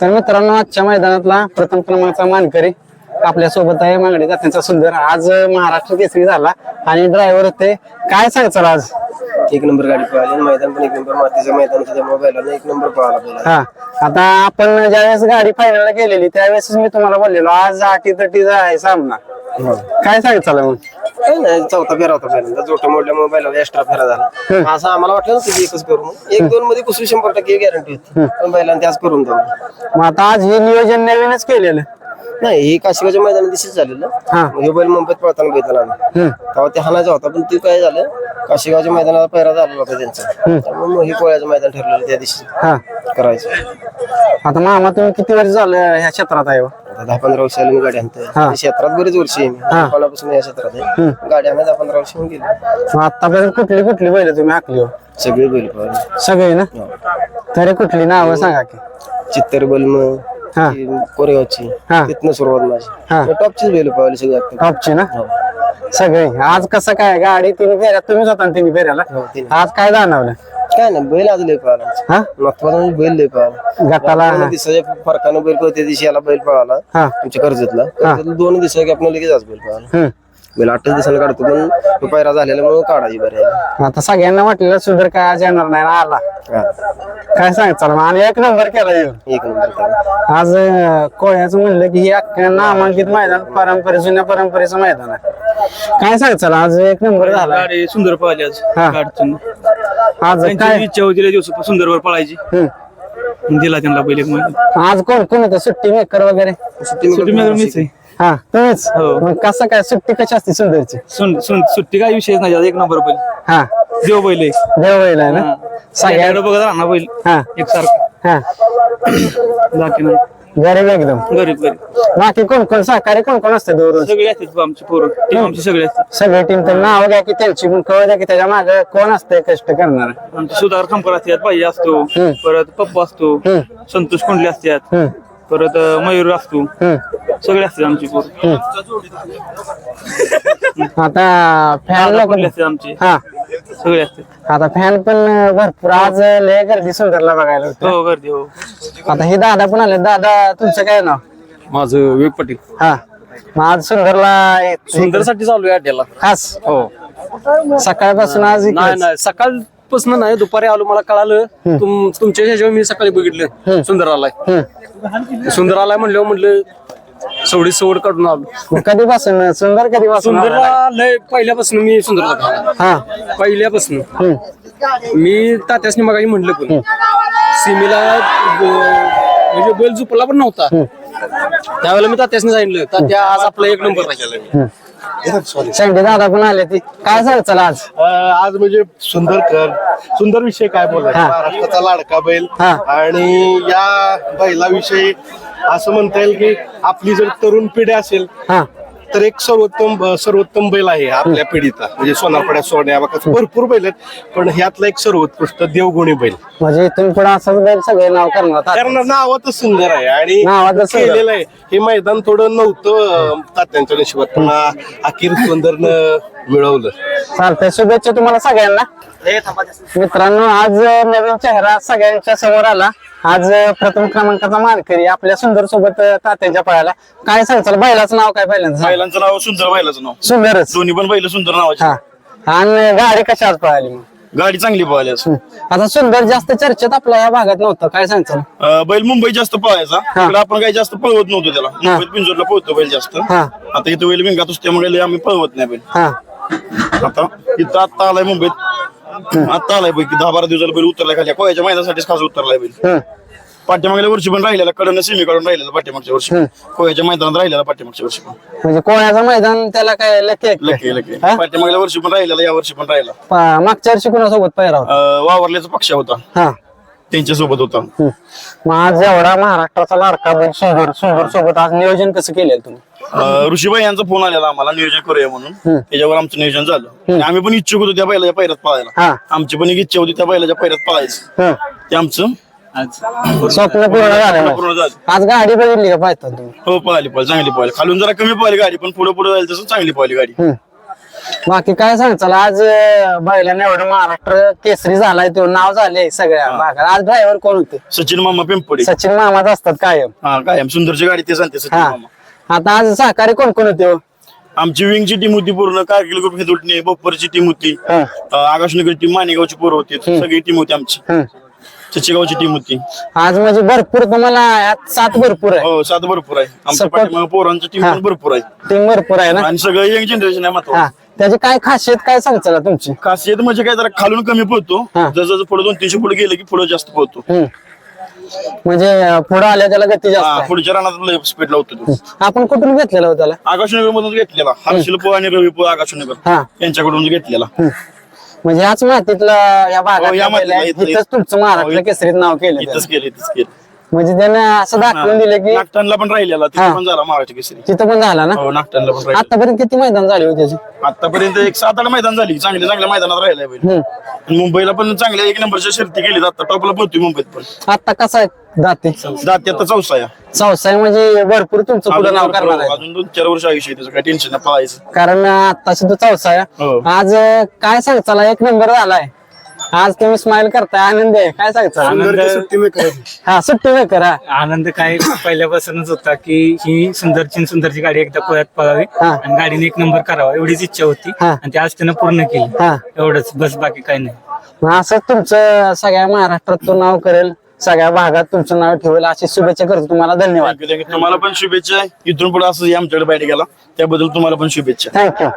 तर मित्रांनो आजच्या मैदानातला प्रथम क्रमांकाचा मानकरी आपल्यासोबत आहे मांगडे जात्यांचा सुंदर. आज महाराष्ट्र केसरी झाला. आणि ड्रायव्हर होते काय सांगचाल आज? एक नंबर गाडी पळाली मैदान पण एक नंबर. मातीचं मैदान बैलांना एक नंबर पळाला पहिला हा. आता आपण ज्यावेळेस गाडी फायनलला गेलेली त्यावेळेस मी तुम्हाला बोललेलो आज आठी तटीचा आहे सामना. काय सांगचाल मग? काही नाही चौथा फेरा होता पहिल्यांदा. जोटा मोडल्यामुळे बैलाला एक्स्ट्रा फेरा झाला. असं आम्हाला वाटलं नव्हतं की एकच करू म्हणून. एक दोन मध्ये कुसू शंभर टक्के गॅरंटी होती. पण बैलांना त्याच करून जाऊ. मग आता आज हे नियोजन नवीनच केलेलं. नाही हे काशिगाच्या मैदानात दिवशीच झालेलं. हा. मग बैल मुंबईत पळताना बघितला आम्ही हम्म. तेव्हा ते हाणायचा होता पण ते काय झालं काशिगावच्या मैदानाला पैरा झालेला होता त्यांचा. त्यामुळे मग हे पोळ्याचं मैदान ठरलेलं त्या दिवशी करायचं. आता मामा तुम्ही किती वर्ष झालं ह्या क्षेत्रात आहे हो? आता दहा पंधरा वर्ष झाली मी गाडी आणतोय. हा. क्षेत्रात बरेच वर्ष आहे. मी या क्षेत्रात आहे. गाडी दहा पंधरा वर्ष होऊन गेली मग आतापर्यंत कुठली कुठली बैल तुम्ही हाकली हो? सगळे बैल पळाले सगळे ना? तरी कुठली नावं सांगा की. चित्तर बलम हा. कोरेगावची. हा. तिथनं सुरुवात माझी. हा. मग टॉपचीच बैल पळाली सगळी आता. टॉपची ना? हो. सगळे. आज कसं काय? गाडी तिने फेऱ्यात तुम्हीच होता ना तिने फेऱ्याला? हो, तिने. आज काय जाणवलं? काय नाही बैल आज लय पळाला. हा? महत्त्वाचा म्हणजे बैल लय पळाला. गटाला दोन दिवसाच्या फरकानं बैल पळते दिवशी याला बैल पळाला हा. आमच्या कर्जतला. कर्जतला दोन दिवसा की आपण लगेच आज बैल पळाला. हम्म. बैल आठच दिवसाला काढतो पण तो पैरा झालेल्यामुळे काढायची बरं. आता सगळ्यांना वाटलेलं सुधर काय आज येणार नाही ना आला. हा. काय सांग चला मग आणि एक नंबर केला येऊन. एक नंबर केला. आज अं, कोळ्याचं म्हणलं की हे अख्ख्या नामांकित मैदान परंपरे जुन्या परंपरेचं मैदान आहे. काय सांग चला आज एक नंबर झाला. गाडी सुंदर पळाली आज. हा. गाडीतून. आज त्यांची काय? इच्छा होती दिवस सुंदरवर पळायची. हम्म. दिला त्यांना पहिले एक महिना आज कोण कोण होतं? सुट्टी मेकर वगैरे? सुट्टी सुट्टी मेकर मीच आहे. हा तुम्हीच हो. मग कसं काय? सुट्टी कशी असते सुंदरची? सुन- सुन- सुट्टी काय विषयच नाही आज एक नंबर बैल. हा. देव बैल आहे. देव बैल आहे ना. सगळ्या बघत राहणार बैल. हा. एक सारखं. हा. बाकी नाही. गरीब एकदम. गरीब गरीब. बाकी कोण कोण सहकारी कोण कोण असते दररोज? सगळे असतात आमची पोरं. टीम आमची सगळे असतात. सगळे टीम तर नाव घ्या की त्यांची पण कळू द्या की त्याच्यामागे कोण असते कष्ट करणार. आमचे सुधार खंपर असतात पाहिजे असतो. हम्म. परत पप्पा असतो. हम्म. संतोष कोंडले असतात. परत अं, मयूर असतो. सगळे असतात आमची पोरं. आता फॅन दादा लोक कोंडले असतात आमचे. हा. सगळे असतात. आता फॅन पण भरपूर. आज लय गर्दी सुंदरला बघायला होती. हो गर्दी हो. आता हे दादा पण आले? दादा तुमचं काय नाव? माझं विवेक पाटील. हा. मग आज सुंदरला सुंदरसाठी चालू आहे अड्ड्याला खास? हो. सकाळपासून आज नाही इकडेच. नाही सकाळपासून नाही दुपारी आलो मला कळालं. तुम तुमच्या ह्याच्यावर मी सकाळी बघितलं सुंदर आलाय हम्म. सुंदर आलाय म्हणल्यावर म्हणलं सवडी सवड काढून आलो. मग कधीपासून? सुंदर कधीपासून? सुंदरला लय पहिल्यापासून मी सुंदरला खाल्ला. हा. पहिल्यापासून. हम्म. मी तात्यासनी मगाशी म्हटलं पण. सीमेला म्हणजे बैल झुपला पण नव्हता. त्यावेळेला मी तात्यासनी सांगितलं तात्या आज आपला एक नंबर राहिला शेंडे दादा पण आले ती. काय सांग चला आज? आज म्हणजे सुंदर कर सुंदर विषय काय बोलायचं? हा. महाराष्ट्राचा लाडका बैल. हा. आणि या बैलाविषयी असं म्हणता येईल की आपली जर तरुण पिढी असेल हा. तर एक सर्वोत्तम सर्वोत्तम बैल आहे आपल्या पिढीचा. म्हणजे सोनारपड्या सोन्या बाका भरपूर बैल आहेत. पण ह्यातला एक सर्वोत्कृष्ट देवगुणी बैल. म्हणजे इथून पुढे असंच बैल सगळे नाव करणार. कारण नावातच सुंदर आहे आणि नावातच सुंदर. केलेलं आहे. हे मैदान थोडं नव्हतं अं, तात्यांच्या नशिबात. पण अखेर सुंदरनं मिळवलं. चालतंय. शुभेच्छा तुम्हाला सगळ्यांना. मित्रांनो आज नवीन चेहरा सगळ्यांच्या समोर आला. आज प्रथम क्रमांकाचा मानकरी आपल्या सुंदर सोबत तात्यांच्या पळाला काय सांगचाल बैलाचं नाव काय पहिल्यांदा सांग. बैलांचं नाव सुंदर बैलाचं नाव. सुंदरच. दोन्ही पण बैल सुंदर नावाची. हा. आणि गाडी कशी आज पळाली मग? गाडी चांगली पळाली आज. आता सुंदर जास्त चर्चेत आपल्या या भागात नव्हतं. काय सांगचाल अं, बैल मुंबई जास्त पळायचा. तिकडे आपण काही जास्त पळवत नव्हतो त्याला. मुंबईत पिंजोरला पळतो बैल जास्त. हा. आता इथं बैल भिंगात असतो त्यामुळे लय आम्ही पळवत नाही बैल. हा. आता इथं आता आलाय मुंबईत. आता आलाय बैल की दहा बारा दिवसाला बैल उतरलाय खाली. कोयाच्या मैदानासाठीच खास उतरलाय बैल. पाठीमागल्या वर्षी पण राहिलेला कडनं सेमी काढून राहिलेला पाठीमागच्या वर्षी. कोयाच्या मैदानात राहिलेला पाठीमागच्या वर्षी पण. म्हणजे कोणाचं मैदान त्याला काय लकी आहे? लकी लकी हा? पाठीमागल्या वर्षी पण राहिलेला या वर्षी पण राहिला. पा- मागच्या वर्षी कोणासोबत पहिरा होता? अं, वावरल्याचा पक्ष होता. हा. त्यांच्यासोबत होता. हम्म. मग आज एवढा महाराष्ट्राचा लाडका बैल सुंदर सुंदर सोबत आज नियोजन कसं केलेलं तुम्ही? अं, ऋषीबाई यांचा फोन आलेला आम्हाला नियोजन करूया म्हणून. त्याच्यावर आमचं नियोजन झालं. आणि आम्ही पण इच्छुक होतो त्या बैलाच्या पैरात हा. पळायला आमची पण एक इच्छा होती त्या बैलाच्या पैरात पळायचं. ते आमचं स्वप्न पूर्ण झालं नाही. पूर्ण झालं. आज गाडी बघितली का पाहता तुम्ही? हो पळाली पळाली चांगली पळाली खालून जरा कमी पळाली गाडी पण पुढे पुढे जायला तसं चांगली पळाली गाडी. हम्म. बाकी काय सांगचाल आज अं, बैलाने एवढं महाराष्ट्र केसरी झालाय तो नाव झाले सगळ्या भागात. आज ड्रायव्हर कोण होते? सचिन मामा पिंपडे सचिन मामाच असतात कायम. हा कायम. सुंदरची गाडी ते सांगते सचिन हा. मामा. आता आज सहकारी कोण कोण होते हो? आमची विंगची टीम होती पूर्ण कारगिल ग्रुप हेदुटणे बोप्परची टीम होती. हा. आकाशनगर टीम मानेगावची पोरं होती. सगळी टीम होती आमची. हम्म. चचेगावची टीम होती. आज म्हणजे भरपूर तुम्हाला यात सात भरपूर आहे. हो सात भरपूर आहे. आमच्या Support. पाठीमागे पोरांची टीम हा. पण भरपूर आहे. टीम भरपूर आहे ना? आणि सगळं यंग जनरेशन आहे मात्र. त्याची काय खासियत काय सांगचाल तुमची? खासियत म्हणजे काय जरा खालून कमी पळतो. हा. जसं जसं पुढे दोन तीनशे पुढे गेलं की पुढे जास्त पळतो. हम्म. म्हणजे पुढं आल्या त्याला गती जास्त हा. पुढच्या रानात स्पीड लावतो तो. आपण कुठून घेतलेला होता त्याला? आकाशनगर मधून घेतलेला हर्षल पो आणि रवी पो आकाशनगर. हा. यांच्याकडून घेतलेला. हम्म. म्हणजे ह्याच मातीतला या हो, या मातीतला, भागात इथं- तुमचं महाराष्ट्र केसरीत नाव केलं इथंच. केलं इथंच केलं म्हणजे त्यानं असं दाखवून दिलं की नागटानला पण राहिलेला हा. तिथे पण झाला महाराष्ट्र केसरी. तिथं पण झाला ना? हो नागटानला पण राहिला आतापर्यंत किती मैदान झाले होते त्याचे आतापर्यंत एक सात आठ मैदान झाली चांगल्या चांगल्या मैदानात राहिलाय बैल. हम्म. आणि मुंबईला पण चांगल्या एक नंबरच्या शर्ती केली आता टॉपला पोहतोय मुंबईत पण. आता कसा आहे? दाते. जाते आता चौसा या चौसाई म्हणजे भरपूर तुमचं पुढे नाव करणार आहे. अजून दोन चार वर्ष आयुष्य आहे त्याचं काय टेन्शन नाही पळायचं कारण आताशी तो चौसाया. हो. आज अं, काय सांगचाल एक नंबर झालाय. आज तुम्ही स्माइल करताय आनंद आहे. काय सांगचाल सुंदरची सुट्टी मी. हा सुट्टी मेकर हा. आनंद काय पहिल्यापासूनच होता की ही सुंदरची न सुंदरची गाडी एकदा पळत पळावी हा. आणि गाडीने एक नंबर करावा एवढीच इच्छा होती. हा. आणि ती आज त्यानं पूर्ण केली. हा. एवढंच बस बाकी काही नाही. मग असं तुमचं सगळ्या महाराष्ट्रात तो नाव करेल सगळ्या भागात तुमचं नाव ठेवेल अशी शुभेच्छा करतो तुम्हाला. धन्यवाद. तुम्हाला पण शुभेच्छा. इथून पुढे असं आमच्याकडे बाहेर गेला त्याबद्दल तुम्हाला पण शुभेच्छा. थँक्यू